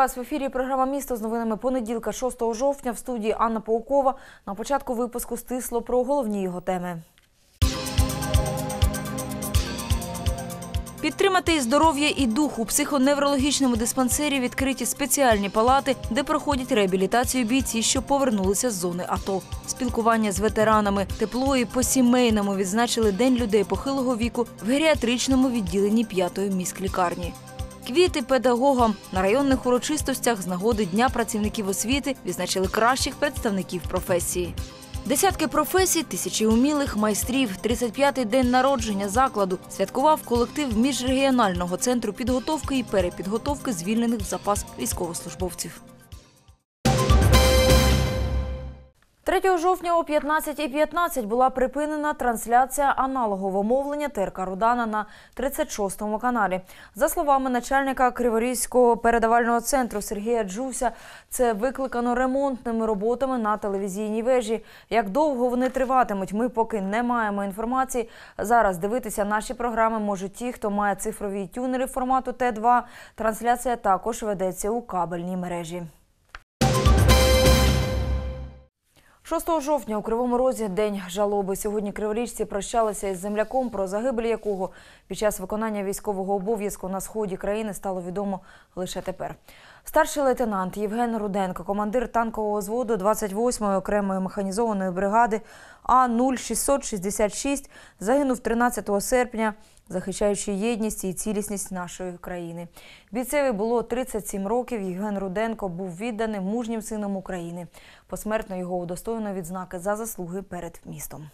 Вас в ефірі. Програма Місто з новинами понеділка, 6 жовтня. В студії Анна Паукова. На початку випуску стисло про головні його теми. Підтримати здоров'я і дух у психоневрологічному диспансері відкриті спеціальні палати, де проходять реабілітацію бійці, що повернулися з зони АТО. Спілкування з ветеранами, тепло і по-сімейному відзначили День людей похилого віку в геріатричному відділенні п'ятої міськлікарні. Квіти педагогам на районних урочистостях з нагоди Дня працівників освіти відзначили кращих представників професії. Десятки професій, тисячі умілих майстрів, 35-й день народження закладу святкував колектив міжрегіонального центру підготовки і перепідготовки звільнених в запас військовослужбовців. 3 жовтня о 15.15 була припинена трансляція аналогового мовлення ТРК Рудана на 36-му каналі. За словами начальника Криворізького передавального центру Сергія Джуся, це викликано ремонтними роботами на телевізійній вежі. Як довго вони триватимуть, ми поки не маємо інформації. Зараз дивитися наші програми можуть ті, хто має цифрові тюнери формату Т2. Трансляція також ведеться у кабельній мережі. 6 жовтня у Кривому Розі день жалоби. Сьогодні криворіжці прощалися із земляком, про загибель якого під час виконання військового обов'язку на сході країни стало відомо лише тепер. Старший лейтенант Євген Руденко, командир танкового зводу 28-ї окремої механізованої бригади А-0666, загинув 13 серпня, захищаючи єдність і цілісність нашої країни. Бійцеві було 37 років. Євген Руденко був відданим мужнім сином України. Посмертно його удостоєно відзнаки за заслуги перед містом.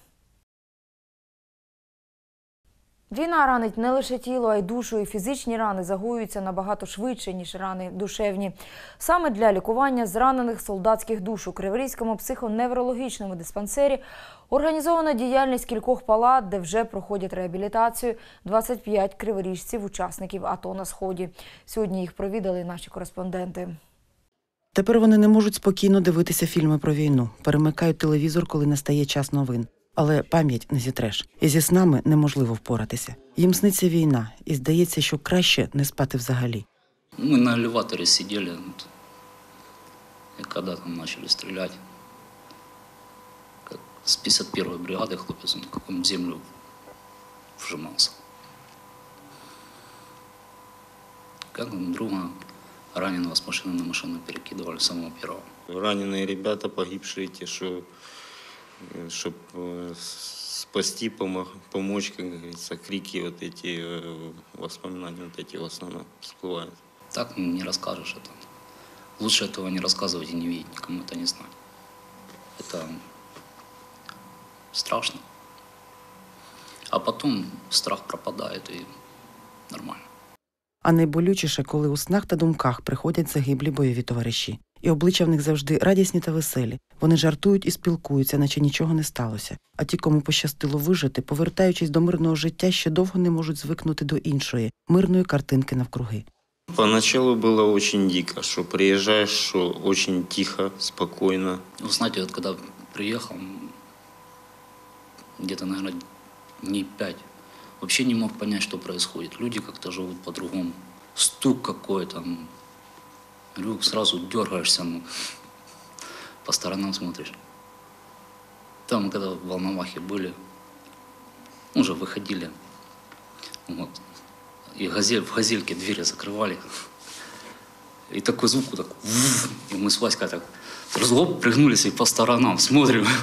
Війна ранить не лише тіло, а й душу, і фізичні рани загоюються набагато швидше, ніж рани душевні. Саме для лікування зранених солдатських душ у Криворізькому психоневрологічному диспансері організована діяльність кількох палат, де вже проходять реабілітацію 25 криворіжців, учасників АТО на Сході. Сьогодні їх провідали наші кореспонденти. Тепер вони не можуть спокійно дивитися фільми про війну, перемикають телевізор, коли настає час новин Але пам'ять не зітреш, і зі снами неможливо впоратися. Їм сниться війна, і здається, що краще не спати взагалі. Мы на элеваторе сидели, вот, и когда там начали стрелять, как с 51-й бригады хлопец, он как он в землю вжимался. Как он друга раненого с машины на машину перекидывали самого первого. Раненые ребята, погибшие, те, что, чтобы спасти, помо- помочь, как говорится, крики вот эти, э, воспоминания вот эти в основном всплывают. Так не расскажешь это. Лучше этого не рассказывать и не видеть, никому это не знать. Это страшно. А потом страх пропадает и нормально. А найболючіше, коли у снах та думках приходять загиблі бойові товариші. І обличчя в них завжди радісні та веселі. Вони жартують і спілкуються, наче нічого не сталося. А ті, кому пощастило вижити, повертаючись до мирного життя, ще довго не можуть звикнути до іншої мирної картинки навкруги. Поначалу было очень дико, что приезжаешь, что очень тихо, спокойно. Вы знаете, вот когда приехал, где-то, наверное, дней пять, вообще не мог понять, что происходит. Люди как-то живут по-другому. Стук какой-то, говорю, сразу дергаешься, ну, по сторонам смотришь. Там, когда в Волновахе были, уже выходили, вот, и газель, в газельке двери закрывали, и такой звук, вот так, и мы с Васькой так разлоб пригнулись и по сторонам смотрим.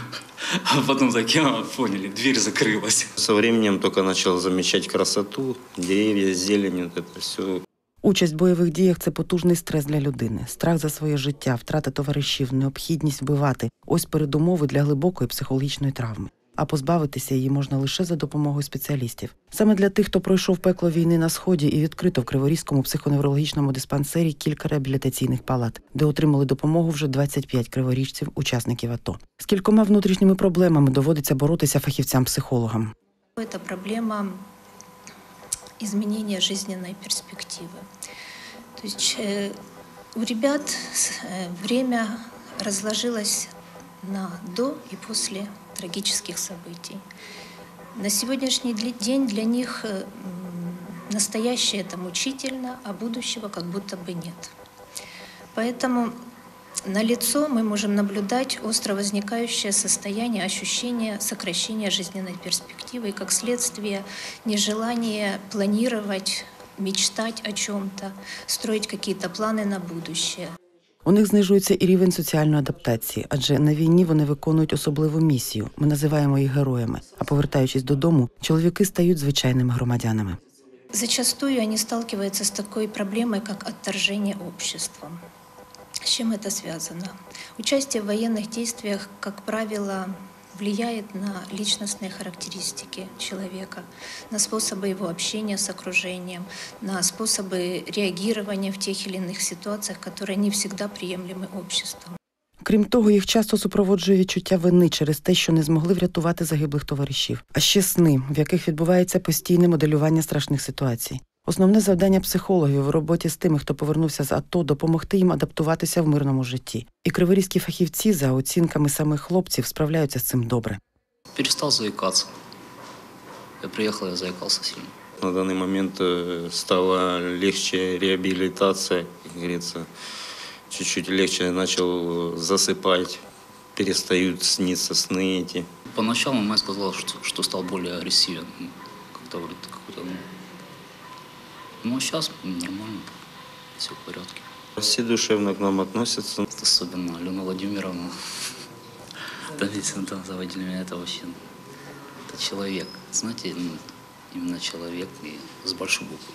А потом так, а, поняли, дверь закрылась. Со временем только начал замечать красоту, деревья, зелень, вот это все. Участь в бойових діях це потужний стрес для людини, страх за своє життя, втрата товаришів, необхідність вбивати ось передумови для глибокої психологічної травми. А позбавитися її можна лише за допомогою спеціалістів. Саме для тих, хто пройшов пекло війни на сході і відкрито в Криворізькому психоневрологічному диспансері кілька реабілітаційних палат, де отримали допомогу вже 25 криворіжців, учасників АТО. З кількома внутрішніми проблемами доводиться боротися фахівцям-психологам. Это проблема изменения жизненной перспективы. То есть э, у ребят э, время разложилось на до и после трагических событий. На сегодняшний день для них э, настоящее это мучительно, а будущего как будто бы нет. Поэтому на лицо мы можем наблюдать остро возникающее состояние, ощущение сокращения жизненной перспективы и, как следствие, нежелание планировать, мечтать о чем-то, строить какие-то планы на будущее. У них знижується і рівень соціальної адаптації, адже на війні вони виконують особливу місію. Ми називаємо їх героями. А повертаючись додому, чоловіки стають звичайними громадянами. Зачастую они сталкиваются с такой проблемой, как отторжение обществом. С чем это связано? Участие в военных действиях, как правило, влияет на личностные характеристики человека, на способы его общения с окружением, на способы реагирования в тех или иных ситуациях, которые не всегда приемлемы обществом. Крім того, їх часто супроводжує відчуття вини через те, що не змогли врятувати загиблих товаришів, а ще сни, в яких відбувається постійне моделювання страшних ситуацій. Основне завдання психологів у роботі з тими, хто повернувся з АТО, допомогти їм адаптуватися в мирному житті. І криворізькі фахівці, за оцінками самих хлопців, справляються з цим добре. Перестал заикаться. Я приехал, я заикался сильно. На данный момент э, стала легче реабилитация, как говорится, чуть-чуть легче начал засыпать, перестают сниться сны эти. Поначалу мать сказала, что, что стал более агрессивен. Ну, Как-то вроде какой-то, ну... Ну, а сейчас нормально, все в порядке. Все душевно к нам относятся. Особенно Алена Владимировна. Да, ведь да, заводили меня, это вообще... Это человек. Знаете, ну, именно человек и с большой буквы.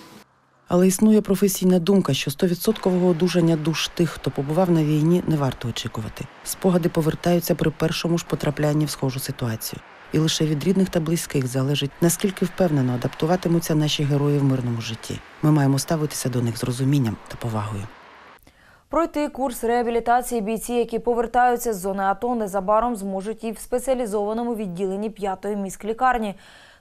Але існує професійна думка, що 100% одужання душ тих, хто побував на війні, не варто очікувати. Спогади повертаються при першому ж потраплянні в схожу ситуацію. І лише від рідних та близьких залежить, наскільки впевнено адаптуватимуться наші герої в мирному житті. Ми маємо ставитися до них з розумінням та повагою. Пройти курс реабілітації бійці, які повертаються з зони АТО, незабаром зможуть і в спеціалізованому відділенні п'ятої міськлікарні.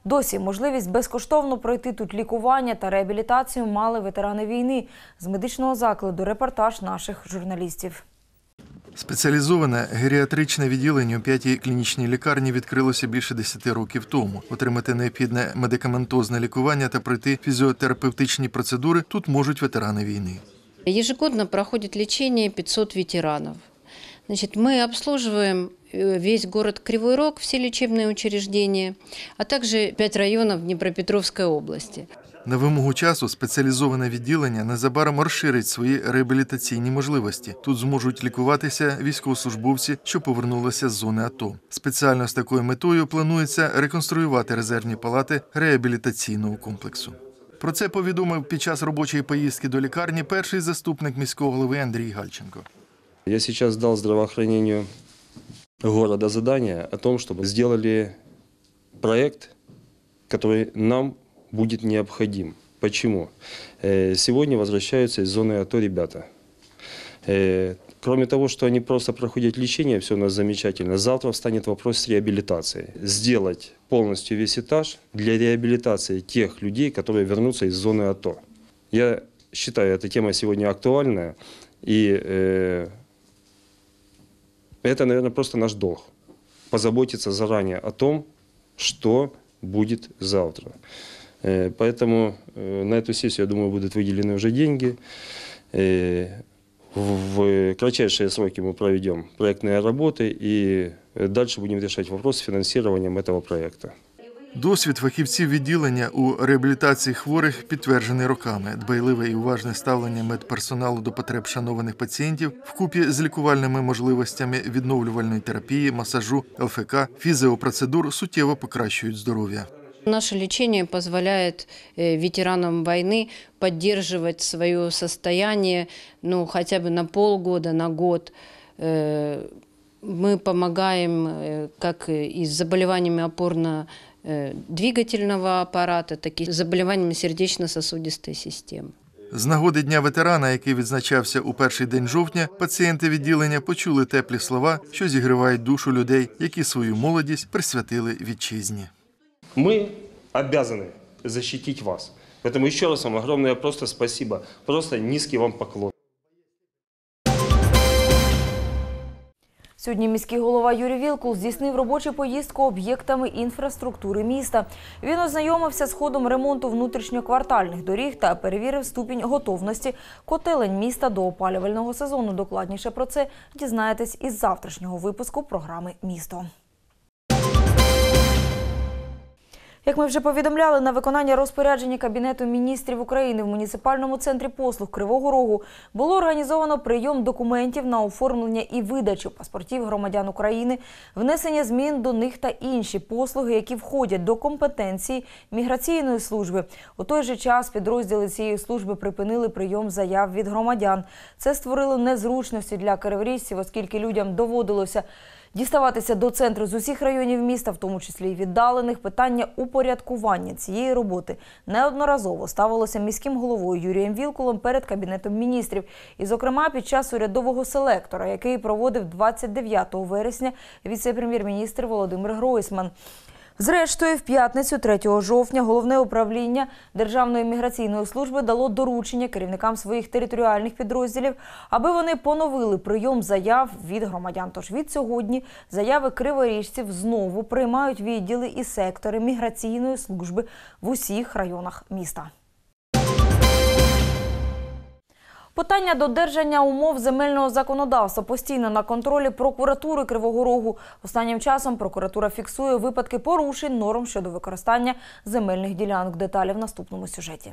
Досі можливість безкоштовно пройти тут лікування та реабілітацію мали ветерани війни. З медичного закладу репортаж наших журналістів. Спеціалізоване геріатричне відділення у п'ятій клінічній лікарні відкрилося більше 10 років тому. Отримати необхідне медикаментозне лікування та пройти фізіотерапевтичні процедури тут можуть ветерани війни. Ежегодно проходит лечение 500 ветеранов. Значит, мы обслуживаем э, весь город Кривой Рог, все лечебные учреждения, а также пять районов Днепропетровской области. На вимогу часу спеціалізоване відділення незабаром розширить свої реабілітаційні можливості. Тут зможуть лікуватися військовослужбовці, що повернулися з зони АТО. Спеціально з такою метою планується реконструювати резервні палати реабілітаційного комплексу. Про це повідомив під час робочої поїздки до лікарні перший заступник міського голови Андрій Гальченко. Я сейчас дал здравоохранению города задание о том, чтобы сделали проект, который нам будет необходим. Почему? Э, Сегодня возвращаются из зоны АТО ребята. Э, Кроме того, что они просто проходят лечение, все у нас замечательно, завтра встанет вопрос с реабилитацией. Сделать полностью весь этаж для реабилитации тех людей, которые вернутся из зоны АТО. Я считаю, эта тема сегодня актуальная, и э, это, наверное, просто наш долг. Позаботиться заранее о том, что будет завтра. Э, Поэтому э, на эту сессию, я думаю, будут выделены уже деньги. Э, В кратчайшие сроки мы проведем проектные работы и э, дальше будем решать вопрос с финансированием этого проекта. Досвід фахівців відділення у реабілітації хворих підтверджений роками. Дбайливе і уважне ставлення медперсоналу до потреб шанованих пацієнтів вкупі з лікувальними можливостями відновлювальної терапії, масажу, ЛФК, фізіопроцедур суттєво покращують здоров'я. Наше лечение позволяет э, ветеранам войны поддерживать свое состояние ну, хотя бы на полгода, на год. Э, Мы помогаем э, как и с заболеваниями опорно-двигательного аппарата, так и с заболеваниями сердечно-сосудистой системы. З нагоди Дня ветерана, який відзначався у перший день жовтня, пацієнти відділення почули теплі слова, що зігрівають душу людей, які свою молодість присвятили вітчизні. Мы обязаны защитить вас. Поэтому еще раз вам огромное просто спасибо. Просто низкий вам поклон. Сьогодні міський голова Юрій Вілкул здійснив робочу поїздку об'єктами інфраструктури міста. Він ознайомився з ходом ремонту внутрішньоквартальних доріг та перевірив ступінь готовності котелень міста до опалювального сезону. Докладніше про це дізнаєтесь із завтрашнього випуску програми Місто. Як ми вже повідомляли, на виконання розпорядження Кабінету міністрів України в муніципальному центрі послуг Кривого Рогу було організовано прийом документів на оформлення і видачу паспортів громадян України, внесення змін до них та інші послуги, які входять до компетенції міграційної служби. У той же час підрозділи цієї служби припинили прийом заяв від громадян. Це створило незручності для криворіжців, оскільки людям доводилося Діставатися до центру з усіх районів міста, в тому числі й віддалених, питання упорядкування цієї роботи неодноразово ставилося міським головою Юрієм Вілкулом перед кабінетом міністрів, і, зокрема, під час урядового селектора, який проводив 29 вересня віце-прем'єр-міністр Володимир Гройсман. Зрештою, в п'ятницю 3 жовтня головне управління Державної міграційної служби дало доручення керівникам своїх територіальних підрозділів, аби вони поновили прийом заяв від громадян. Тож від сьогодні заяви криворіжців знову приймають відділи і сектори міграційної служби в усіх районах міста. Питання додержання умов земельного законодавства постійно на контролі прокуратури Кривого Рогу. Останнім часом прокуратура фіксує випадки порушень норм щодо використання земельних ділянок. Деталі в наступному сюжеті.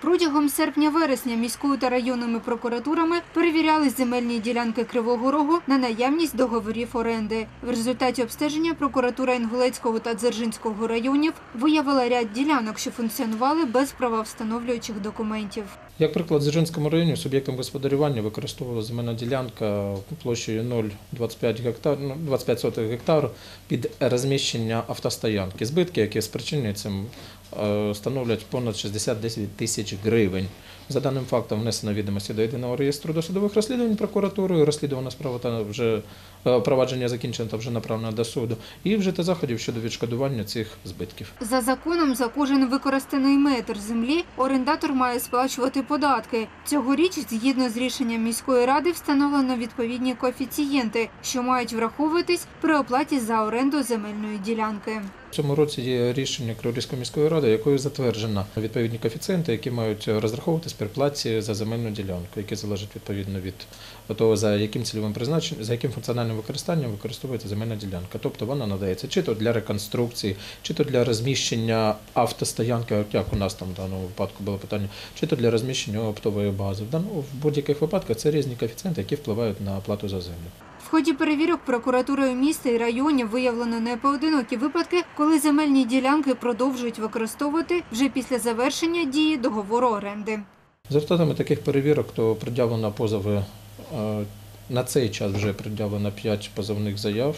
Протягом серпня-вересня міською та районними прокуратурами перевіряли земельні ділянки Кривого Рогу на наявність договорів оренди. В результаті обстеження прокуратура Інгулецького та Дзержинського районів виявила ряд ділянок, що функціонували без правовстановлюючих документів. Як приклад, в Дзержинському районі суб'єктом господарювання використовувала земельна ділянка площею 0,25 гектар, ну, 25 сотих гектар під розміщення автостоянки. Збитки, які спричинені цим, становлять понад 60 тисяч гривень. За даним фактом внесено відомості до єдиного реєстру досудових розслідувань прокуратурою. Розслідувана справа та вже е, провадження закінчено та вже направлено до суду. І вжити заходів щодо відшкодування цих збитків. За законом, за кожен використаний метр землі орендатор має сплачувати податки. Цьогоріч, згідно з рішенням міської ради, встановлено відповідні коефіцієнти, що мають враховуватись при оплаті за оренду земельної ділянки. В цьому році є рішення Криворізької міської ради, якою затверджено відповідні коефіцієнти, які мають розраховуватись при за земельну ділянку, які залежать відповідно від того, за яким цільовим призначенням, за яким функціональним використанням використовується земельна ділянка. Тобто вона надається чи то для реконструкції, чи то для розміщення автостоянки, як у нас там в даному випадку було питання, чи то для розміщення оптової бази. В даному в будь-яких випадках це різні коефіцієнти, які впливають на оплату за землю. В ході перевірок прокуратурою міста і районів виявлено непоодинокі випадки, коли земельні ділянки продовжують використовувати вже після завершення дії договору оренди. За результатами таких перевірок то пред'явлено позови е, на цей час вже пред'явлено 5 позовних заяв.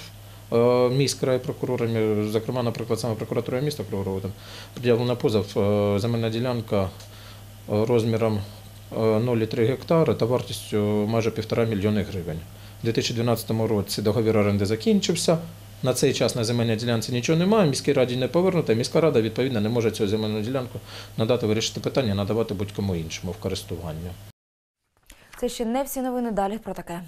Е, Міськрай прокурорами, зокрема, наприклад, саме прокуратура міста Кривого Рогу, пред'явлено позов е, земельна ділянка розміром е, 0,3 гектари та вартістю майже 1,5 мільйони гривень. У 2012 році договір оренди закінчився. На цей час на земельній ділянці нічого немає, міській раді не повернути, міська рада відповідно не може цю земельну ділянку надати вирішити питання, надавати будь-кому іншому в користування. Це ще не всі новини. Далі про таке.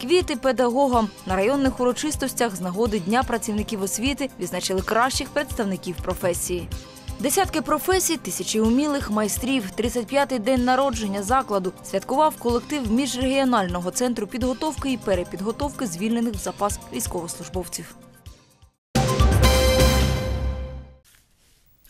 Квіти педагогам на районних урочистостях з нагоди Дня працівників освіти відзначили кращих представників професії. Десятки професій, тисячі умілих майстрів, 35-й день народження закладу святкував колектив міжрегіонального центру підготовки і перепідготовки звільнених в запас військовослужбовців.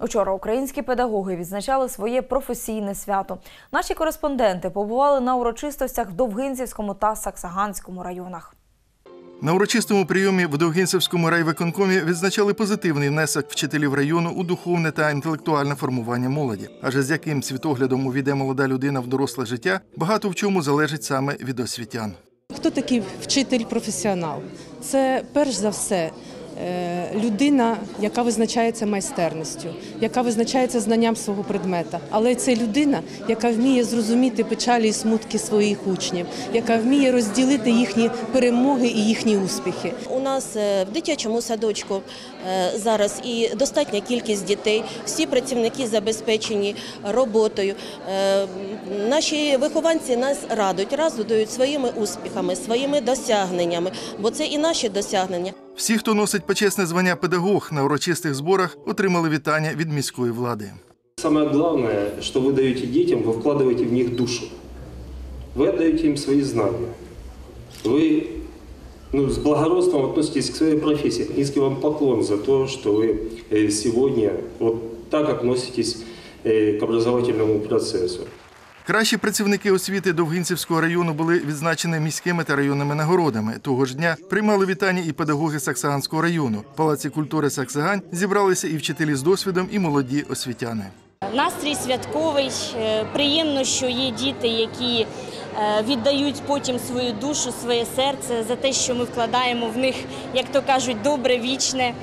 Учора українські педагоги відзначали своє професійне свято. Наші кореспонденти побували на урочистостях в Довгинцівському та Саксаганському районах. На урочистому прийомі в Довгінцевському райвиконкомі відзначали позитивний внесок вчителів району у духовне та інтелектуальне формування молоді. Адже з яким світоглядом увійде молода людина в доросле життя, багато в чому залежить саме від освітян. Хто такий вчитель-професіонал? Це перш за все людина, яка визначається майстерністю, яка визначається знанням свого предмета. Але це людина, яка вміє зрозуміти печалі і смутки своїх учнів, яка вміє розділити їхні перемоги і їхні успіхи. У нас е, в дитячому садочку е, зараз і достатня кількість дітей, всі працівники забезпечені роботою. Е, Наші вихованці нас радують, радують своїми успіхами, своїми досягненнями, бо це і наші досягнення. Всі, хто носить почесне звання педагог на урочистих зборах, отримали вітання від міської влади. Самое главное, что вы даете детям, вы вкладываете в них душу. Вы отдаете им свои знания. Вы ну, с благородством относитесь к своей профессии. Низкий вам поклон за то, что вы э, сегодня вот так относитесь э, к образовательному процессу. Кращі працівники освіти Довгинцівського району були відзначені міськими та районними нагородами. Того ж дня приймали вітання і педагоги Саксаганського району. В Палаці культури Саксагань зібралися і вчителі з досвідом, і молоді освітяни. Настрій святковий. Е, Приємно, що є діти, які е, віддають потім свою душу, своє серце за те, що ми вкладаємо в них, як то кажуть, добре, вічне.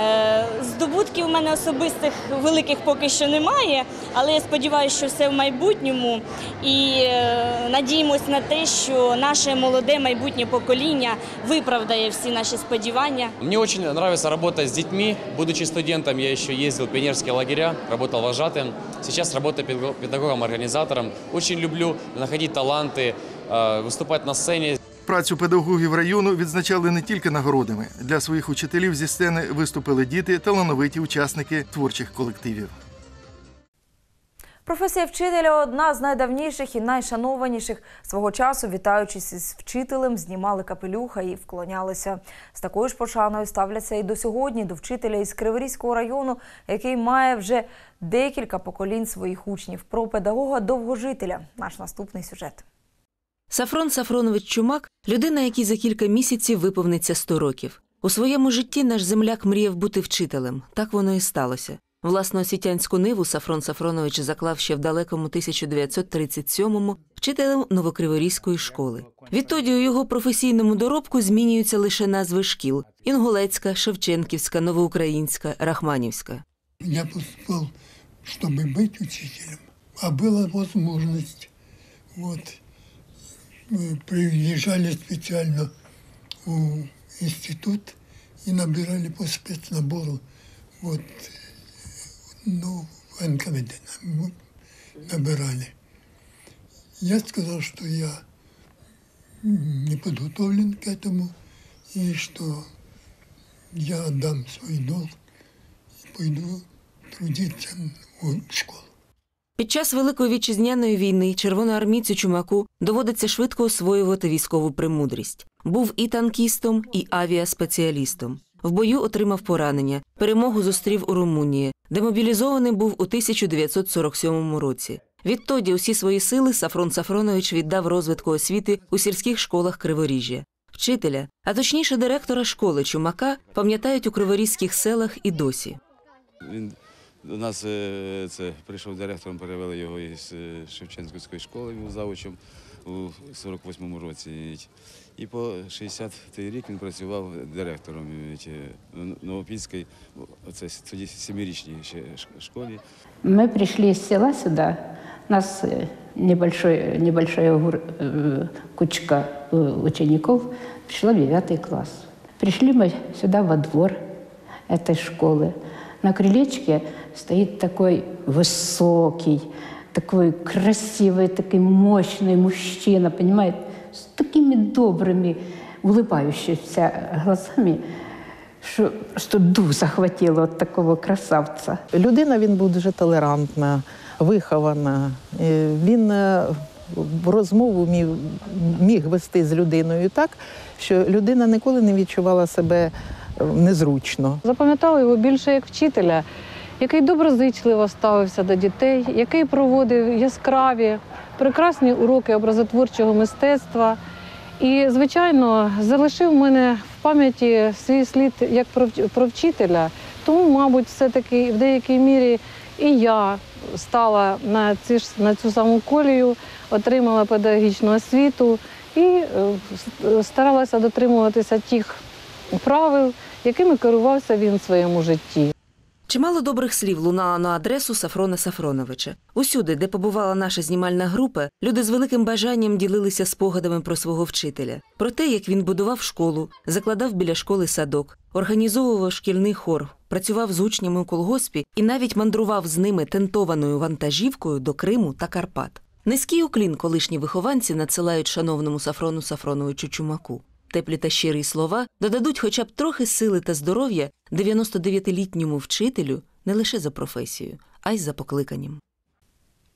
Е, Здобутків у мене особистих великих поки що немає, але я сподіваюся, що все в майбутньому. І е, надіємось на те, що наше молоде майбутнє покоління виправдає всі наші сподівання. Мне очень нравится работать с детьми. Будучи студентом, я еще ездил в пионерские лагеря, работал вожатым. Сейчас работаю педаго- педагогом-организатором. Очень люблю находить таланты, э, выступать на сцене. Працю педагогів району відзначали не тільки нагородами. Для своїх учителів зі сцени виступили діти, талановиті учасники творчих колективів. Професія вчителя одна з найдавніших і найшанованіших. Свого часу, вітаючись із вчителем, знімали капелюха і вклонялися. З такою ж пошаною ставляться і до сьогодні до вчителя із Криворізького району, який має вже декілька поколінь своїх учнів. Про педагога довгожителя. Наш наступний сюжет. Сафрон Сафронович Чумак людина, якій за кілька місяців виповниться 100 років. У своєму житті наш земляк мріяв бути вчителем. Так воно і сталося. Власну освітянську ниву Сафрон Сафронович заклав ще в далекому 1937-му вчителем Новокриворізької школи. Відтоді у його професійному доробку змінюються лише назви шкіл: Інгулецька, Шевченківська, Новоукраїнська, Рахманівська. Я поступал, чтобы быть учителем, а была возможность. Вот. Приезжали специально в институт и набирали по спецнабору. Вот. Ну, в НКВД набирали. Я сказал, что я не подготовлен к этому и что я отдам свой долг и пойду трудиться в школу. Під час Великої вітчизняної війни червоноармійцю Чумаку доводиться швидко освоювати військову премудрість. Був і танкістом, і авіаспеціалістом. В бою отримав поранення, перемогу зустрів у Румунії, демобілізований був у 1947 році. Відтоді усі свої сили Сафрон Сафронович віддав розвитку освіти у сільських школах Криворіжжя. Вчителя, а точніше директора школи Чумака, пам'ятають у криворізьких селах і досі. Він до нас е, це прийшов директором, перевели його із е, Шевченківської школи, він був завучем у 48-му році. І по 60-й рік він працював директором е, Новопільської, оце тоді семирічній ще ш- школі. Мы пришли из села сюда. Нас э, небольшой, небольшая гур- э, кучка э, учеников пришла в девятый класс. Пришли мы сюда во двор этой школы. На крылечке стоит такой высокий, такой красивый, такой мощный мужчина, понимаете, с такими добрыми, улыбающимися глазами, что, что дух захватило от такого красавца. Людина він був дуже толерантна, вихована. Е, Він е, в розмову міг, міг вести з людиною так, що людина ніколи не відчувала себе е, незручно. Запам'ятала його більше як вчителя, який доброзичливо ставився до дітей, який проводив яскраві, прекрасні уроки образотворчого мистецтва. І, звичайно, залишив в мене в пам'яті свій слід як про вчителя. Тому, мабуть, все-таки в деякій мірі і я стала на, ці ж, на цю саму колію, отримала педагогічну освіту і е, старалася дотримуватися тих правил, якими керувався він в своєму житті. Чимало добрих слів лунало на адресу Сафрона Сафроновича. Усюди, де побувала наша знімальна група, люди з великим бажанням ділилися спогадами про свого вчителя, про те, як він будував школу, закладав біля школи садок, організовував шкільний хор, працював з учнями у колгоспі і навіть мандрував з ними тентованою вантажівкою до Криму та Карпат. Низький уклін колишні вихованці надсилають шановному Сафрону Сафроновичу Чумаку. Теплі та щирі слова додадуть хоча б трохи сили та здоров'я 99-літньому вчителю не лише за професією, а й за покликанням.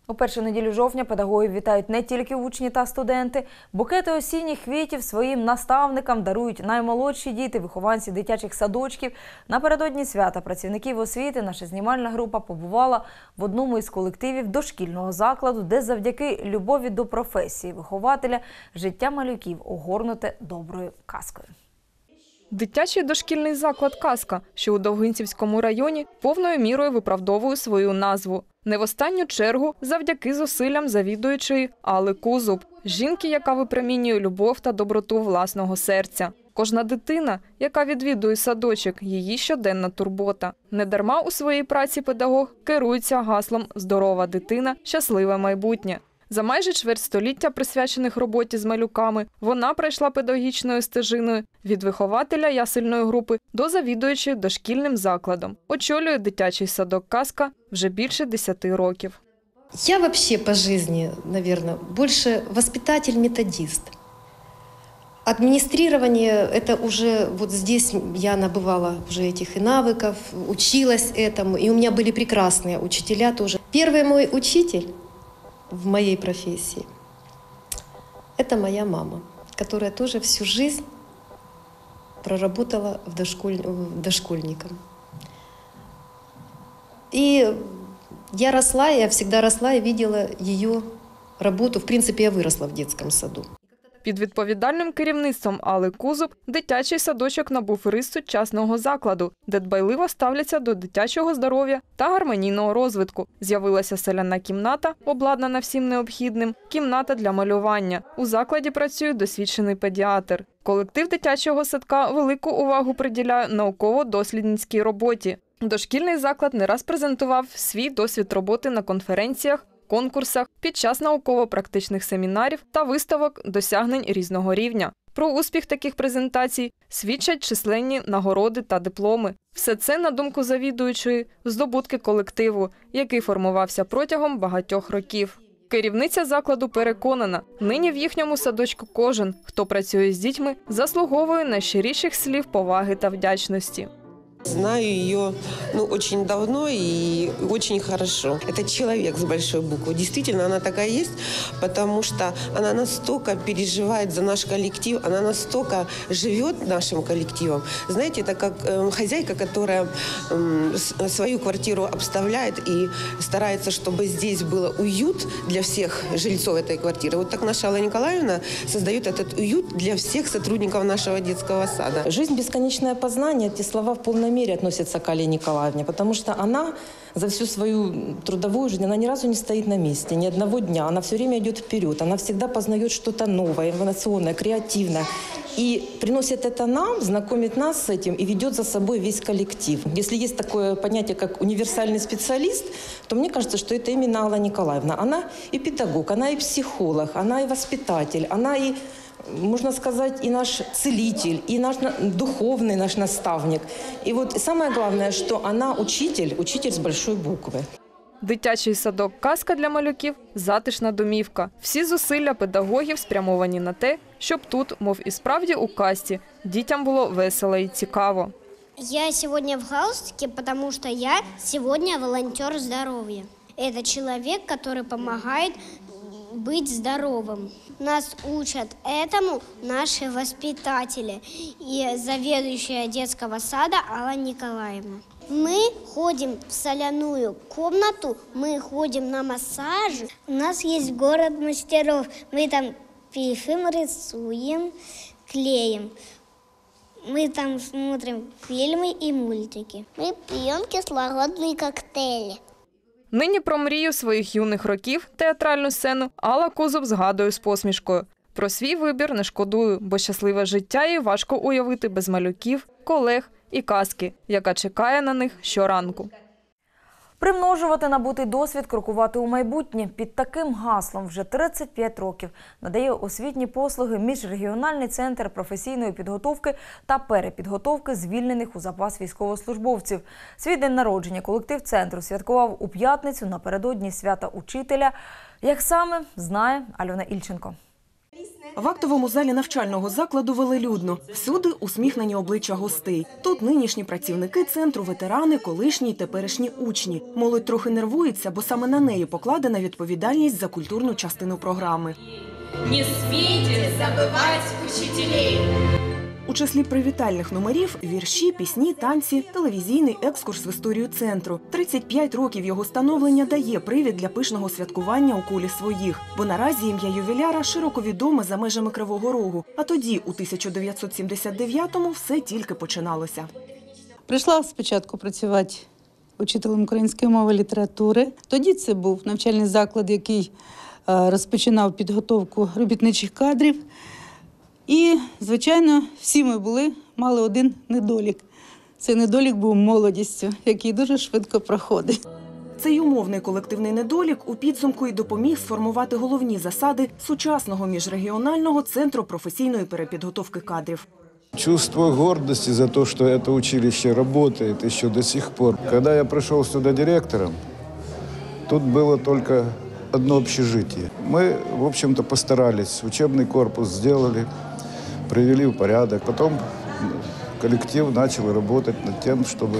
У першу неділю жовтня педагогів вітають не тільки учні та студенти. Букети осінніх квітів своїм наставникам дарують наймолодші діти, вихованці дитячих садочків. Напередодні свята працівників освіти наша знімальна група побувала в одному із колективів дошкільного закладу, де завдяки любові до професії вихователя життя малюків огорнуте доброю казкою. Дитячий дошкільний заклад Казка, що у Довгинцівському районі, повною мірою виправдовує свою назву. Не в останню чергу завдяки зусиллям завідуючої Алли Кузуб, жінки, яка випромінює любов та доброту власного серця. Кожна дитина, яка відвідує садочок, її щоденна турбота. Недарма у своїй праці педагог керується гаслом Здорова дитина, щасливе майбутнє. За майже чверть століття, присвячених роботі з малюками, вона пройшла педагогічною стежиною від вихователя ясельної групи до завідуючої дошкільним закладом. Очолює дитячий садок казка вже більше 10 років. Я вообще по жизни, наверное, больше воспитатель-методист. Администрирование, это уже вот здесь я набывала уже этих и навыков, училась этому, и у меня были прекрасные учителя тоже. Первый мой учитель в моей профессии – это моя мама, которая тоже всю жизнь проработала в дошколь... дошкольником. И я росла, я всегда росла и видела ее работу. В принципе, я выросла в детском саду. Під відповідальним керівництвом Алли Кузуб дитячий садочок набув рис сучасного закладу, де дбайливо ставляться до дитячого здоров'я та гармонійного розвитку. З'явилася селяна кімната, обладнана всім необхідним, кімната для малювання. У закладі працює досвідчений педіатр. Колектив дитячого садка велику увагу приділяє науково-дослідницькій роботі. Дошкільний заклад не раз презентував свій досвід роботи на конференціях, конкурсах, під час науково-практичних семінарів та виставок досягнень різного рівня. Про успіх таких презентацій свідчать численні нагороди та дипломи. Все це, на думку завідуючої, здобутки колективу, який формувався протягом багатьох років. Керівниця закладу переконана, нині в їхньому садочку кожен, хто працює з дітьми, заслуговує найщиріших слів поваги та вдячності. Знаю ее ну, очень давно и очень хорошо. Это человек с большой буквы. Действительно, она такая есть, потому что она настолько переживает за наш коллектив, она настолько живет нашим коллективом. Знаете, это как э, хозяйка, которая э, свою квартиру обставляет и старается, чтобы здесь было уют для всех жильцов этой квартиры. Вот так наша Алла Николаевна создает этот уют для всех сотрудников нашего детского сада. Жизнь бесконечное познание, эти слова в полной мере относятся к Алле Николаевне, потому что она за всю свою трудовую жизнь, она ни разу не стоит на месте, ни одного дня, она все время идет вперед, она всегда познает что-то новое, инновационное, креативное. И приносит это нам, знакомит нас с этим и ведет за собой весь коллектив. Если есть такое понятие, как универсальный специалист, то мне кажется, что это именно Алла Николаевна. Она и педагог, она и психолог, она и воспитатель, она и можно сказать, и наш целитель, и наш на- духовный наш наставник. И вот самое главное, что она учитель, учитель с большой буквы. Дитячий садок казка для малюків затишна домівка. Всі зусилля педагогів спрямовані на те, щоб тут, мов і справді у касті, дітям було весело і цікаво. Я сегодня в галстуке, потому что я сегодня волонтер здоровья. Это человек, который помогает Быть здоровым. Нас учат этому наши воспитатели и заведующая детского сада Алла Николаевна. Мы ходим в соляную комнату, мы ходим на массажи. У нас есть город мастеров. Мы там пишем, рисуем, клеим. Мы там смотрим фильмы и мультики. Мы пьем кислородные коктейли. Нині про мрію своїх юних років театральну сцену Алла Кузов згадує з посмішкою. Про свій вибір не шкодую, бо щасливе життя їй важко уявити без малюків, колег і казки, яка чекає на них щоранку. Примножувати набутий досвід, крокувати у майбутнє. Під таким гаслом вже 35 років надає освітні послуги міжрегіональний центр професійної підготовки та перепідготовки звільнених у запас військовослужбовців. Свій день народження колектив центру святкував у п'ятницю напередодні свята учителя. Як саме знає Альона Ільченко. В актовому залі навчального закладу велелюдно. Всюди усміхнені обличчя гостей. Тут нинішні працівники центру, ветерани, колишні й теперішні учні. Молодь трохи нервується, бо саме на неї покладена відповідальність за культурну частину програми. Не смійте забивати учителей. У числі привітальних номерів вірші, пісні, танці, телевізійний екскурс в історію центру. 35 років його становлення дає привід для пишного святкування у колі своїх, бо наразі ім'я ювіляра широко відоме за межами Кривого Рогу. А тоді, у 1979-му, все тільки починалося. Прийшла спочатку працювати учителем української мови літератури. Тоді це був навчальний заклад, який е, розпочинав підготовку робітничих кадрів. І, звичайно, всі ми були, мали один недолік. Цей недолік був молодістю, який дуже швидко проходить. Цей умовний колективний недолік у підсумку й допоміг сформувати головні засади сучасного міжрегіонального центру професійної перепідготовки кадрів. Чувство гордости за то, что это училище работает еще до сих пор. Когда я пришел сюда директором, тут было только одно общежитие. Мы, в общем-то, постарались. Учебный корпус сделали, привели в порядок. Потом коллектив начал работать над тем, чтобы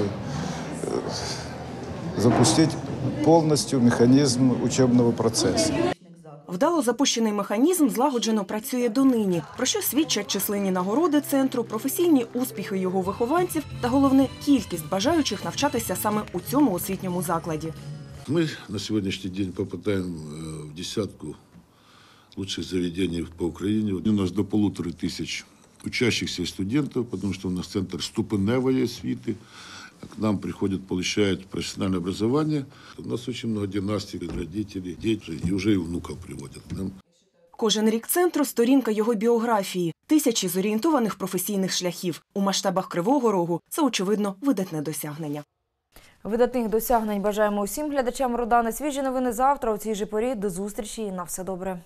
э, запустить полностью механизм учебного процесса. Вдало запущений механізм злагоджено працює донині, про що свідчать численні нагороди центру, професійні успіхи його вихованців та головне кількість бажаючих навчатися саме у цьому освітньому закладі. Мы на сегодняшний день попадаем э, в десятку лучших заведений по Украине. У нас до полутора тысяч учащихся и студентов, потому что у нас центр ступеневой освиты. К нам приходят, получают профессиональное образование. У нас очень много династий, родителей, дети, и уже и внуков приводят к нам. Кожен рік центру сторінка його біографії, тисячі зорієнтованих професійних шляхів. У масштабах Кривого Рогу це очевидно видатне досягнення. Видатних досягнень бажаємо усім глядачам Родани. Свіжі новини завтра у цій же порі. До зустрічі і на все добре.